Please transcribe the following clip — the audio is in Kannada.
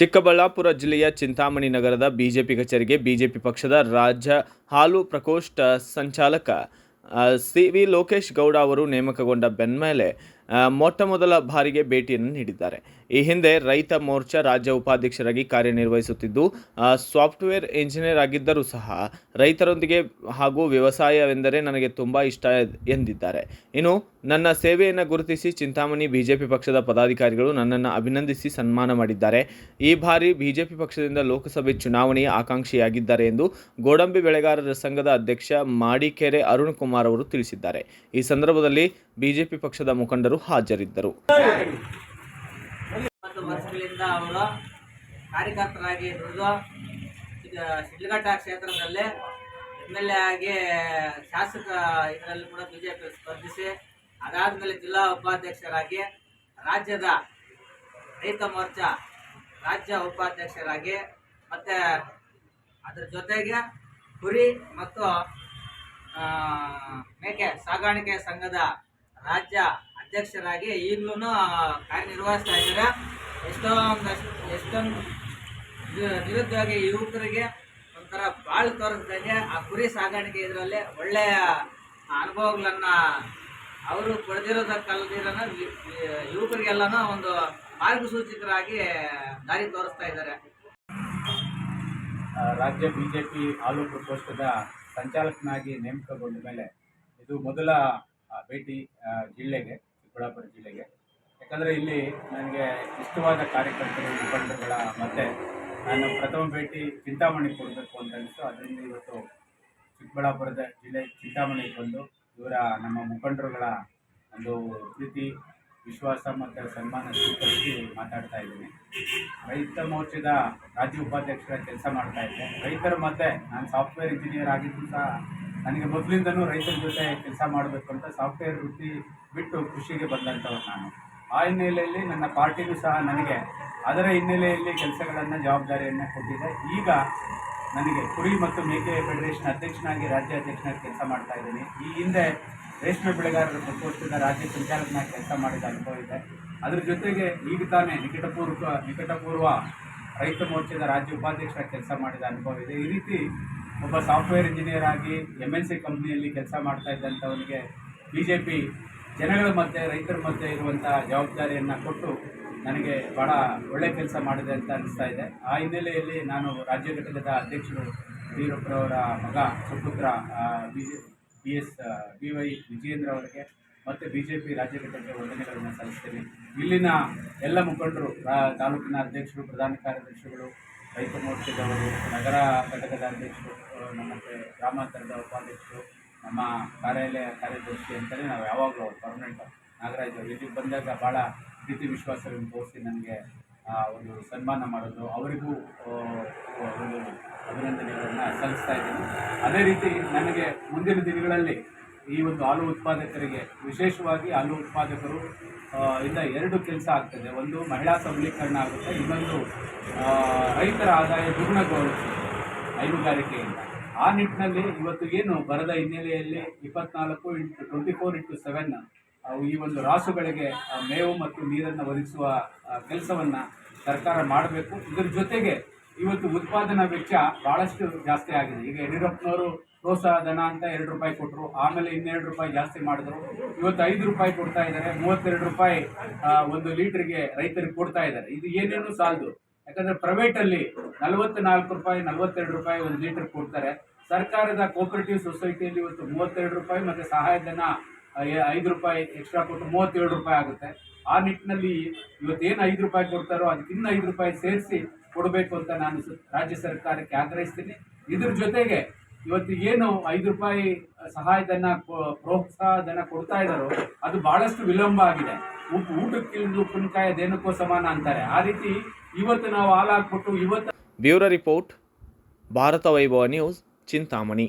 ಚಿಕ್ಕಬಳ್ಳಾಪುರ ಜಿಲ್ಲೆಯ ಚಿಂತಾಮಣಿ ನಗರದ ಬಿಜೆಪಿ ಕಚೇರಿಗೆ ಬಿಜೆಪಿ ಪಕ್ಷದ ರಾಜ್ಯ ಹಾಲು ಪ್ರಕೋಷ್ಠ ಸಂಚಾಲಕ ಸಿ ವಿ ಲೋಕೇಶ್ ಗೌಡ ಅವರು ನೇಮಕಗೊಂಡ ಬೆನ್ಮೇಲೆ ಮೊಟ್ಟ ಮೊದಲ ಬಾರಿಗೆ ಭೇಟಿಯನ್ನು ನೀಡಿದ್ದಾರೆ. ಈ ಹಿಂದೆ ರೈತ ಮೋರ್ಚಾ ರಾಜ್ಯ ಉಪಾಧ್ಯಕ್ಷರಾಗಿ ಕಾರ್ಯನಿರ್ವಹಿಸುತ್ತಿದ್ದು ಸಾಫ್ಟ್ವೇರ್ ಇಂಜಿನಿಯರ್ ಆಗಿದ್ದರೂ ಸಹ ರೈತರೊಂದಿಗೆ ಹಾಗೂ ವ್ಯವಸಾಯವೆಂದರೆ ನನಗೆ ತುಂಬ ಇಷ್ಟ ಎಂದಿದ್ದಾರೆ. ಇನ್ನು ನನ್ನ ಸೇವೆಯನ್ನು ಗುರುತಿಸಿ ಚಿಂತಾಮಣಿ ಬಿಜೆಪಿ ಪಕ್ಷದ ಪದಾಧಿಕಾರಿಗಳು ನನ್ನನ್ನು ಅಭಿನಂದಿಸಿ ಸನ್ಮಾನ ಮಾಡಿದ್ದಾರೆ. ಈ ಬಾರಿ ಬಿಜೆಪಿ ಪಕ್ಷದಿಂದ ಲೋಕಸಭೆ ಚುನಾವಣೆಯ ಆಕಾಂಕ್ಷಿಯಾಗಿದ್ದಾರೆ ಎಂದು ಗೋಡಂಬಿ ಬೆಳೆಗಾರರ ಸಂಘದ ಅಧ್ಯಕ್ಷ ಮಾಡಿಕೆರೆ ಅರುಣ್ ಕುಮಾರ್ ಅವರು ತಿಳಿಸಿದ್ದಾರೆ. ಈ ಸಂದರ್ಭದಲ್ಲಿ ಬಿಜೆಪಿ ಪಕ್ಷದ ಮುಖಂಡರು ಹಾಜರಿದ್ದರು. ವರ್ಷಗಳಿಂದ ಅವರು ಕಾರ್ಯಕರ್ತರಾಗಿ ದುಡಿದು ಶಿಡ್ಲಘಟ್ಟ ಕ್ಷೇತ್ರದಲ್ಲಿ ಎಂ ಎಲ್ ಎ ಆಗಿ ಶಾಸಕ ಇದರಲ್ಲಿ ಕೂಡ ಬಿಜೆಪಿ ಸ್ಪರ್ಧಿಸಿ, ಅದಾದಮೇಲೆ ಜಿಲ್ಲಾ ಉಪಾಧ್ಯಕ್ಷರಾಗಿ ರಾಜ್ಯದ ರೈತ ಮೋರ್ಚಾ ರಾಜ್ಯ ಉಪಾಧ್ಯಕ್ಷರಾಗಿ, ಮತ್ತು ಅದರ ಜೊತೆಗೆ ಕುರಿ ಮತ್ತು ಮೇಕೆ ಸಾಗಾಣಿಕೆ ಸಂಘದ ರಾಜ್ಯ ಅಧ್ಯಕ್ಷರಾಗಿ ಈಗಲೂ ಕಾರ್ಯನಿರ್ವಹಿಸ್ತಾ ಇದ್ದಾರೆ. ಎಷ್ಟೊಂದಷ್ಟು, ಎಷ್ಟೊಂದು ನಿರುದ್ಯೋಗಿ ಯುವಕರಿಗೆ ಒಂಥರ ಬಾಳು ತೋರಿಸ್ದಂಗೆ ಆ ಕುರಿ ಸಾಗಾಣಿಕೆ ಇದರಲ್ಲಿ ಒಳ್ಳೆಯ ಅನುಭವಗಳನ್ನು ಅವರು ಪಡೆದಿರೋದಕ್ಕಲ್ದಿರೋನ ಯುವಕರಿಗೆಲ್ಲನೂ ಒಂದು ಮಾರ್ಗಸೂಚಿತರಾಗಿ ದಾರಿ ತೋರಿಸ್ತಾ ಇದ್ದಾರೆ. ರಾಜ್ಯ ಬಿಜೆಪಿ ಹಾಲು ಪ್ರಕೋಷ್ಠದ ಸಂಚಾಲಕನಾಗಿ ನೇಮಕಗೊಂಡ ಮೇಲೆ ಇದು ಮೊದಲ ಭೇಟಿ ಜಿಲ್ಲೆಗೆ, ಚಿಕ್ಕಬಳ್ಳಾಪುರ ಜಿಲ್ಲೆಗೆ. ಯಾಕಂದರೆ ಇಲ್ಲಿ ನನಗೆ ಇಷ್ಟವಾದ ಕಾರ್ಯಕರ್ತರು ಮುಖಂಡರುಗಳ ಮತ್ತೆ ನಾನು ಪ್ರಥಮ ಭೇಟಿ ಚಿಂತಾಮಣಿ ಕೊಡಬೇಕು ಅಂತ ಅನಿಸ್ತು. ಅದರಿಂದ ಇವತ್ತು ಚಿಕ್ಕಬಳ್ಳಾಪುರದ ಜಿಲ್ಲೆ ಚಿಂತಾಮಣಿಗೆ ಬಂದು ಇವರ ನಮ್ಮ ಮುಖಂಡರುಗಳ ಒಂದು ಪ್ರೀತಿ, ವಿಶ್ವಾಸ ಮತ್ತು ಸನ್ಮಾನ ಸ್ವೀಕರಿಸಿ ಮಾತಾಡ್ತಾ ಇದ್ದೀನಿ. ರೈತ ಮೋರ್ಚಾದ ರಾಜ್ಯ ಉಪಾಧ್ಯಕ್ಷರ ಕೆಲಸ ಮಾಡ್ತಾ ಇದ್ದೆ. ರೈತರ ಮಧ್ಯೆ ನಾನು ಸಾಫ್ಟ್ವೇರ್ ಇಂಜಿನಿಯರ್ ಆಗಿದ್ದು ಸಹ ನನಗೆ ಮೊದಲಿಂದನೂ ರೈತರ ಜೊತೆ ಕೆಲಸ ಮಾಡಬೇಕು ಅಂತ ಸಾಫ್ಟ್ವೇರ್ ವೃತ್ತಿ ಬಿಟ್ಟು ಕೃಷಿಗೆ ಬಂದಂಥವ್ರು ನಾನು. ಆ ಹಿನ್ನೆಲೆಯಲ್ಲಿ ನನ್ನ ಪಾರ್ಟಿನೂ ಸಹ ನನಗೆ ಅದರ ಹಿನ್ನೆಲೆಯಲ್ಲಿ ಕೆಲಸಗಳನ್ನು ಜವಾಬ್ದಾರಿಯನ್ನು ಕೊಟ್ಟಿದೆ. ಈಗ ನನಗೆ ಕುರಿ ಮತ್ತು ಮೇಕೆ ಫೆಡರೇಷನ್ ಅಧ್ಯಕ್ಷನಾಗಿ ರಾಜ್ಯ ಅಧ್ಯಕ್ಷನಾಗಿ ಕೆಲಸ ಮಾಡ್ತಾ ಇದ್ದೀನಿ. ಈ ಹಿಂದೆ ರೇಷ್ಮೆ ಬೆಳೆಗಾರರ ಪ್ರಕೋಷ್ಠದ ರಾಜ್ಯ ಸಂಚಾಲಕನಾಗಿ ಕೆಲಸ ಮಾಡಿದ ಅನುಭವ ಇದೆ. ಅದರ ಜೊತೆಗೆ ಈಗ ತಾನೇ ನಿಕಟಪೂರ್ವ ನಿಕಟಪೂರ್ವ ರೈತ ಮೋರ್ಚಾದ ರಾಜ್ಯ ಉಪಾಧ್ಯಕ್ಷರ ಕೆಲಸ ಮಾಡಿದ ಅನುಭವ ಇದೆ. ಈ ರೀತಿ ಒಬ್ಬ ಸಾಫ್ಟ್ವೇರ್ ಇಂಜಿನಿಯರ್ ಆಗಿ ಎಂ ಎನ್ ಸಿ ಕಂಪ್ನಿಯಲ್ಲಿ ಕೆಲಸ ಮಾಡ್ತಾ ಇದ್ದಂಥವನಿಗೆ ಬಿ ಜೆ ಪಿ ಜನಗಳ ಮಧ್ಯೆ, ರೈತರ ಮಧ್ಯೆ ಇರುವಂಥ ಜವಾಬ್ದಾರಿಯನ್ನು ಕೊಟ್ಟು ನನಗೆ ಭಾಳ ಒಳ್ಳೆ ಕೆಲಸ ಮಾಡಿದೆ ಅಂತ ಅನಿಸ್ತಾ ಇದೆ. ಆ ಹಿನ್ನೆಲೆಯಲ್ಲಿ ನಾನು ರಾಜ್ಯ ಘಟಕದ ಅಧ್ಯಕ್ಷರು ಯಡಿಯೂರಪ್ಪರವರ ಮಗ ಸುಪುತ್ರ B J P S B Y Vijayendra ಅವರಿಗೆ ಮತ್ತು ಬಿ ಜೆ ಪಿ ರಾಜ್ಯ ಘಟಕಕ್ಕೆ ವಂದನೆಗಳನ್ನು ಸಲ್ಲಿಸ್ತೀನಿ. ಇಲ್ಲಿನ ಎಲ್ಲ ಮುಖಂಡರು ತಾಲೂಕಿನ ಅಧ್ಯಕ್ಷರು, ಪ್ರಧಾನ ಕಾರ್ಯದರ್ಶಿಗಳು ರೈತ ಮೋರ್ಚಾದವರು ನಗರ ಘಟಕದ ಅಧ್ಯಕ್ಷರು ನಮ್ಮ ಗ್ರಾಮಾಂತರದ ಉಪಾಧ್ಯಕ್ಷರು, ನಮ್ಮ ಕಾರ್ಯಾಲಯ ಕಾರ್ಯದರ್ಶಿ ಅಂತಲೇ ನಾವು ಯಾವಾಗಲೂ ಪರ್ಮನೆಂಟ್ ನಾಗರಾಜ್ ಅವರು. ಇಲ್ಲಿಗೆ ಬಂದಾಗ ಭಾಳ ಪ್ರೀತಿ ವಿಶ್ವಾಸಗಳನ್ನು ತೋರಿಸಿ ನನಗೆ ಒಂದು ಸನ್ಮಾನ ಮಾಡೋದು, ಅವರಿಗೂ ಒಂದು ಅಭಿನಂದನೆಗಳನ್ನು ಸಲ್ಲಿಸ್ತಾ ಇದ್ದೀನಿ. ಅದೇ ರೀತಿ ನನಗೆ ಮುಂದಿನ ದಿನಗಳಲ್ಲಿ ಈ ಒಂದು ಹಾಲು ಉತ್ಪಾದಕರಿಗೆ, ವಿಶೇಷವಾಗಿ ಹಾಲು ಉತ್ಪಾದಕರು ಇಂದ ಎರಡು ಕೆಲಸ ಆಗ್ತದೆ. ಒಂದು ಮಹಿಳಾ ಸಬಲೀಕರಣ ಆಗುತ್ತೆ, ಇನ್ನೊಂದು ರೈತರ ಆದಾಯ ದ್ವಿಗುಣಗೊಳಿಸುತ್ತೆ ಹೈನುಗಾರಿಕೆಯಿಂದ. ಆ ನಿಟ್ಟಿನಲ್ಲಿ ಇವತ್ತು ಏನು ಬರದ ಹಿನ್ನೆಲೆಯಲ್ಲಿ ಇಪ್ಪತ್ನಾಲ್ಕು into twenty four into seven ಈ ಒಂದು ರಾಸುಗಳಿಗೆ ಮೇವು ಮತ್ತು ನೀರನ್ನು ಒದಗಿಸುವ ಕೆಲಸವನ್ನು ಸರ್ಕಾರ ಮಾಡಬೇಕು. ಇದರ ಜೊತೆಗೆ ಇವತ್ತು ಉತ್ಪಾದನಾ ವೆಚ್ಚ ಭಾಳಷ್ಟು ಜಾಸ್ತಿ ಆಗಿದೆ. ಈಗ ಯಡಿಯೂರಪ್ಪನವರು ಪ್ರೋತ್ಸಾಹ ಧನ ಅಂತ ಎರಡು ರೂಪಾಯಿ ಕೊಟ್ಟರು ಆಮೇಲೆ ಇನ್ನೆರಡು ರೂಪಾಯಿ ಜಾಸ್ತಿ ಮಾಡಿದ್ರು. ಇವತ್ತು ಐದು ರೂಪಾಯಿ ಕೊಡ್ತಾ ಇದ್ದಾರೆ. ಮೂವತ್ತೆರಡು ರೂಪಾಯಿ ಒಂದು ಲೀಟ್ರಿಗೆ ರೈತರಿಗೆ ಕೊಡ್ತಾ ಇದ್ದಾರೆ. ಇದು ಏನೇನು ಸಾಲದು? ಯಾಕಂದ್ರೆ ಪ್ರೈವೇಟ್ ಅಲ್ಲಿ ನಲವತ್ತು ನಾಲ್ಕು ರೂಪಾಯಿ, ನಲವತ್ತೆರಡು ರೂಪಾಯಿ ಒಂದು ಲೀಟರ್ ಕೊಡ್ತಾರೆ. ಸರ್ಕಾರದ ಕೋಪರೇಟಿವ್ ಸೊಸೈಟಿಯಲ್ಲಿ ಇವತ್ತು ಮೂವತ್ತೆರಡು ರೂಪಾಯಿ ಮತ್ತೆ ಸಹಾಯಧನ ಐದು ರೂಪಾಯಿ ಎಕ್ಸ್ಟ್ರಾ ಕೊಟ್ಟು ಮೂವತ್ತೇಳು ರೂಪಾಯಿ ಆಗುತ್ತೆ. ಆ ನಿಟ್ಟಿನಲ್ಲಿ ಇವತ್ತೇನು ಐದು ರೂಪಾಯಿ ಕೊಡ್ತಾರೋ ಅದಕ್ಕಿನ್ನ ಐದು ರೂಪಾಯಿ ಸೇರಿಸಿ ಕೊಡಬೇಕು ಅಂತ ನಾನು ರಾಜ್ಯ ಸರ್ಕಾರಕ್ಕೆ ಆಗ್ರಹಿಸ್ತೀನಿ. ಇದ್ರ ಜೊತೆಗೆ ಇವತ್ತು ಏನು ಐದು ರೂಪಾಯಿ ಸಹಾಯಧನ ಪ್ರೋತ್ಸಾಹಧನ ಪ್ರೋತ್ಸಾಹ ಧನ ಕೊಡ್ತಾ ಇದ್ದಾರೋ, ಅದು ಬಹಳಷ್ಟು ವಿಳಂಬ ಆಗಿದೆ. ಉಪ್ಪು ಊಟಕ್ಕಿಲ್ದು ಉಪ್ಪಿನಕಾಯಿ ಅದೇನಕ್ಕೂ ಸಮಾನ ಅಂತಾರೆ. ಆ ರೀತಿ ಇವತ್ತು ನಾವು ಹಾಲು ಹಾಕ್ಬಿಟ್ಟು ಇವತ್ತು bureau report, Bharata Vaibhava news, Chintamani.